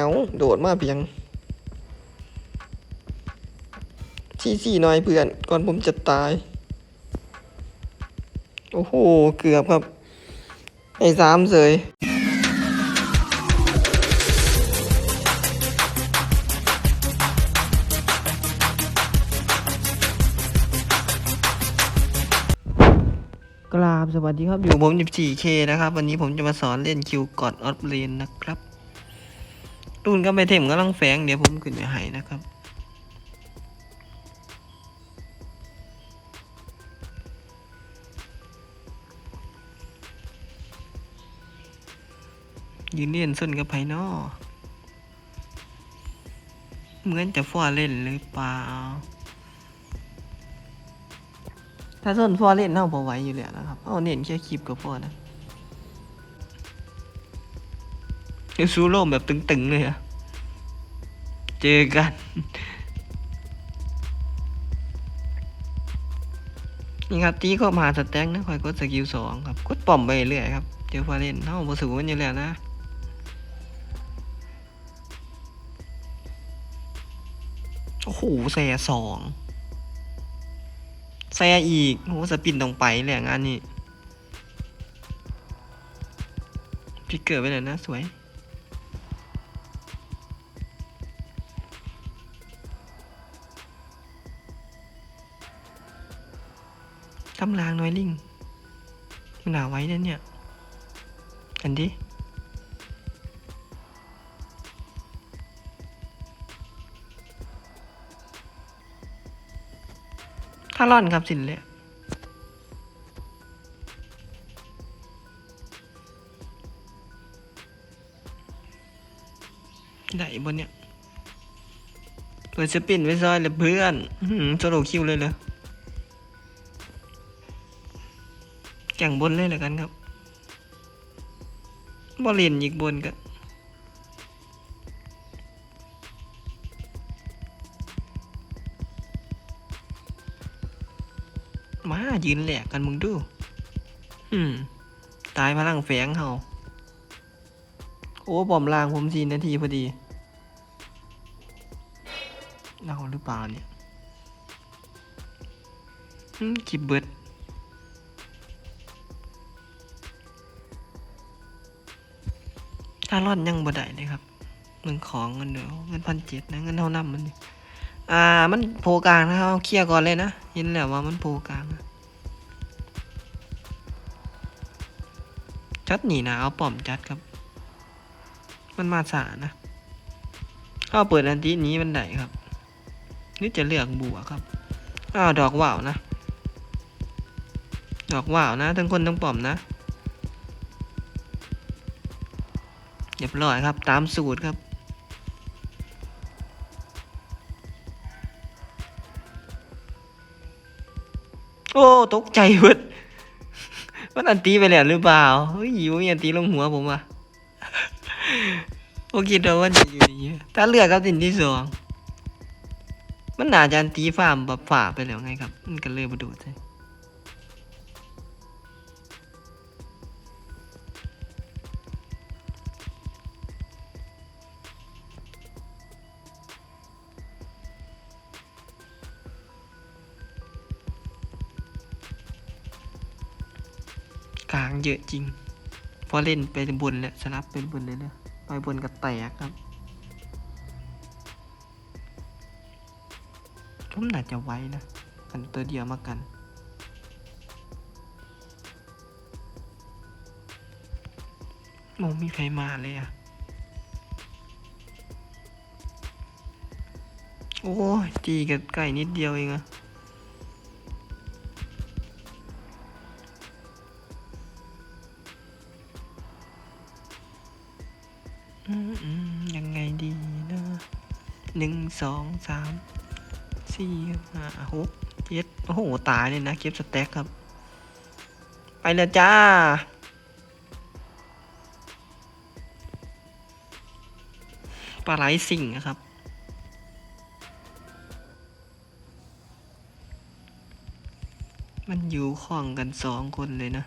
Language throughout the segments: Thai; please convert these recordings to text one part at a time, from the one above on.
เอาโดดมาเพียงชี้สี่หน่อยเพื่อน ก่อนผมจะตาย โอ้โห เกือบครับ ไอ้สามเสยกราบสวัสดีครับ อยู่ผม 14K นะครับ วันนี้ผมจะมาสอนเล่นคิวกอดออฟเลนนะครับ รุ่นก็ไม่เทมกำลังแฝงเดี๋ยวผมขึ้นไปให้นะครับยืนเล่นส้นกับไพนอเหมือนจะฟอเล่นหรือเปล่า ถ้าส้นฟอเล่นเน่าพอไหวอยู่แล้วนะครับ เอาเน้นแค่คลิปก็พอนะ เซูโร่แบบตึงๆเลยอะเจอกัน นี่ครับตีก็มาสแต็กนะคอยกดสกิลสองครับ กดป่อมไปเรื่อยครับ เจอฟาเล่นเท่าบสูกันอยู่แล้วนะโอ้โหแซ่สองแซ่อีกโอ้โหสปินตรงไปเลยงานนี้พิกเกอร์ไปเลยนะ สวย กำลางน้อยลิงมันหนาไว้นะเนี่ย อันดิถ้าร่อนครับสินเลยได้บนเนี่ยเปิดสปินไว้ซอยเลยเพื่อนอื้อหือโซโลคิวเลยเลย แก่งบนเลยแล้วกันครับบอลเลนอีกบนกันมายืนแหลกกันมึงดู อืม ตายพลังแฝงเฮาโอ้บอมลางผมสี่นาทีพอดีเราหรือเปล่าเนี่ยอืมกิบเบิด ถ้าร่อนยังบ่ได้เลยครับเงินของเงินเดี๋ยวเงินพันเจ็ดนะเงินเท่านำมันอ่ามันโพกลางนะครับเอาเคลียร์ก่อนเลยนะเห็นแล้วว่ามันโพกลางจัดหนีนะเอาป้อมจัดครับ มันมาสานะเอาเปิดอันทีนี้มันได้ครับนี่จะเลือกบัวครับอ้าวดอกว่าวนะ ดอกว่าวนะทั้งคนทั้งป้อมนะ บร้อยครับ ตามสูตรครับ โอ้ตกใจเวิดมันอันตีไปแล้วหรือเปล่าเฮ้ยอยู่อันตีลงหัวผมอะโอเคิดว่าจะอยู่อย่างนี้ถ้าเลือกครับสินที่สองมันน่าจะอันตีฝ่ามแบบฝ่าไปแล้วไงครับ มันก็เลยมาดูดใช่ เยอะจริง พอเล่นไปบนแล้วสลับเป็นบนเลยเลยไปบนก็แตกครับผมน่าจะไว้นะกันตัวเดียวมากัน มองมีใครมาเลยอะโอ้ยตีกับไก่นิดเดียวเองอะ สามสี่ห้าหกเจ็ดโอ้โห ตายเลยนะ เก็บสแต็กครับ ไปแล้วจ้า ปลาไหลสิงนะครับมันอยู่ข้องกันสองคนเลยนะ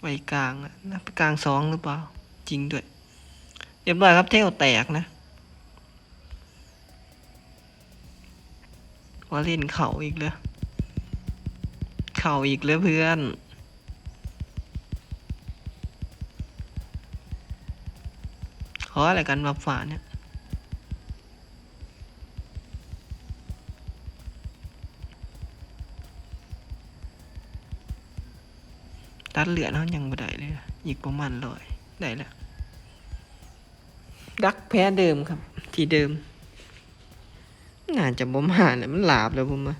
ไว้กลางอะนะกลางสองหรือเปล่า จริงด้วย เรียบร้อยครับเทลแตกนะ ว่าเล่นเข่าอีกเลยเข่าอีกเลยเพื่อน ขออะไรกันมาฝาเนี่ยตัดเหลือเนาะยังบ่ได้เลยอะอีกประมาณร้อยได้แล้วดักแพ้เดิมครับ ที่เดิม น่าจะบ่มาเนี่ยมันหลาบแล้วผมมา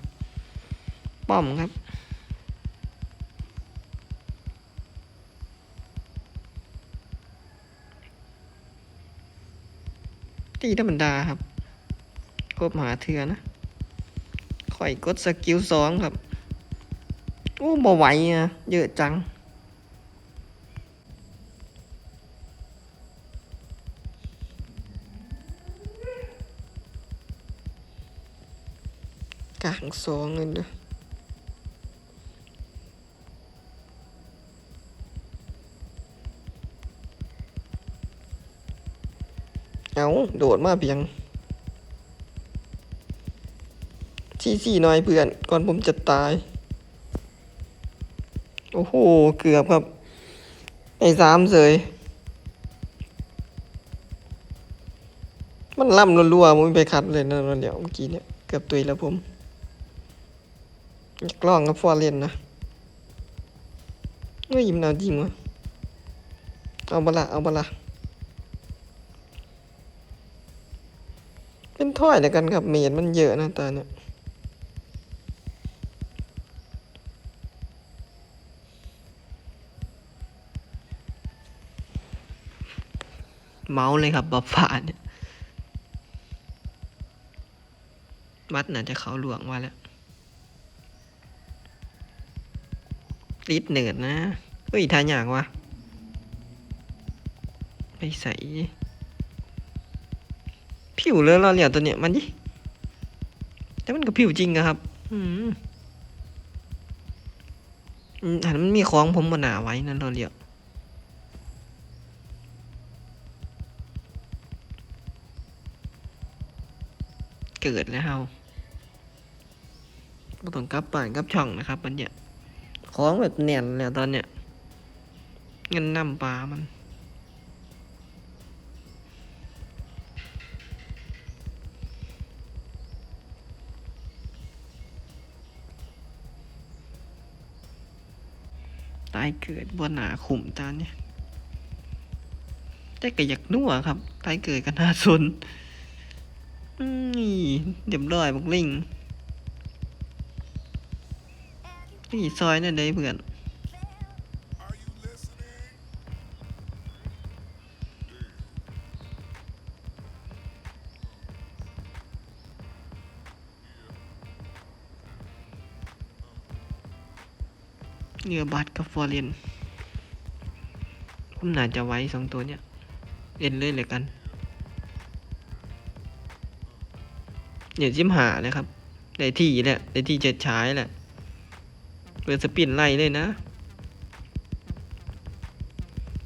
ป้อมครับ ตีธรรมดาครับกบหาเถือนะข่อยกดสกิลสองครับ โอ้บ่ไหวอะ เยอะจัง กลางสองเลยเด้อเอาโดดมาเพียงชี้สี่หน่อยเพื่อน ก่อนผมจะตาย โอ้โห เกือบครับ ไอ้สามเสยมันล่ำรัวๆมไม่ไปคัดเลยนะเดี๋ยวเมื่อกี้เนี่ย เกือบตุยแล้วผม กลองกับฟอร์เรนนะไม่ยิ้มนาวจริงวะเอาบละเอาบละเป็นถ้อยเดียวกันครับเมดมันเยอะนะตาเนี่ยเมาเลยครับบัฟฟ้าเนี่ยวัดน่าจะเขาหลวงมาแล้ว ลิดเนิร์ดนะเฮ้ยทานอย่างวะไปใส่ผิวเลยเราเหลี่ยตัวเนี้ยมันดิแต่มันก็ผิวจริงอะครับ อืมอืมหันมันมีของผมบนหนาไว้นั่นเราเหลี่ยเกิดแล้วเฮาต้องกลับป่านกลับช่องนะครับมันเนี่ย ของแบบแน่นแล้วตอนเนี้ยเงินน้ำปลามันตายเกิดบนหนาขุมตาเนี่ยแต่ก็อยากนัวครับ ตายเกิดกันน่าสนนี่เดี๋ยวร้อยบักลิง นี่ซอยนั่นได้เพื่อนเนื้อบัตกับฟอร์เรนผมน่าจะไว้สองตัวเนี้ยเล่นเลยเลยกันเดี๋ยจิ้มหานะครับได้ที่แหละได้ที่จะใช้แหละ เปิดสปินไล่เลยนะ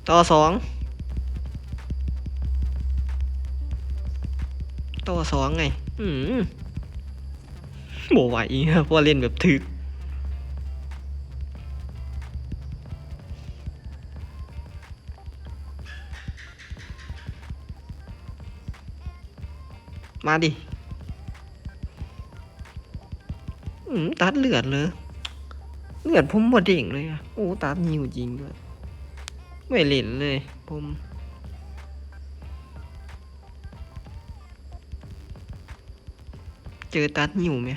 ต่อสองต่อสองไง อืมโบไหวครับเพราะว่าเล่นแบบถึกมาดิอืมตัดเลือดเลย เลือดผมบ่เด้งเลยอะโอ้ตัดนิวจริงด้วยไม่เล่นเลย ผมเจอตัดนิวไหม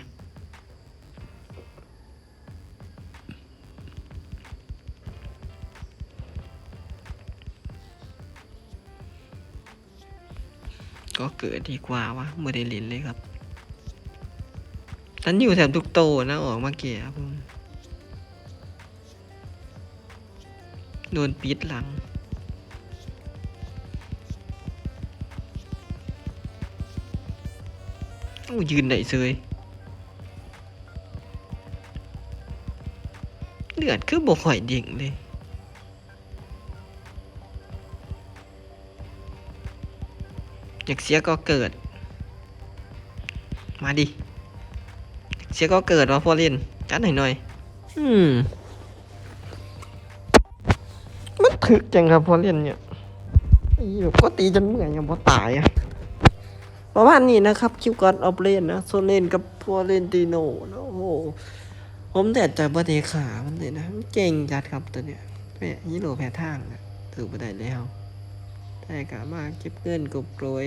ก็เกิดดีกว่าวะไม่ได้เล่นเลยครับตันอยู่แถบทุกโตนะออกมาเกียผม ดนปิดหลัง โอ้ยืนไหนเซยเลือดคือบ่ข่อยเด้งเลยอยากเสียก็เกิด มาดิเสียก็เกิดวะพอเล่นจัดหน่อยหน่อย อืม มันถึกจังครับพอเล่นเนี่ยอีแบบก็ตีจนเมื่อยยังพอตายอะประมาณนี้นะครับคิวกอนออฟเลนนะโซเลนกับพอเลนติโนนะโอ้โหผมแต่ใจบ่เทขามันเลยนะมันเก่งจัดครับตัวเนี้ยแม่ฮีโรแพ้ทางนะถือบ่ได้แล้วได้กะมากเก็บเงินกบโรย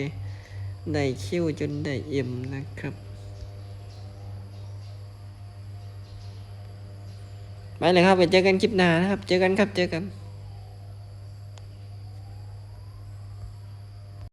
ได้คิวจนได้เอ็มนะครับไปเลยครับไปเจอกันคลิปหน้านะครับ เจอกันครับเจอกัน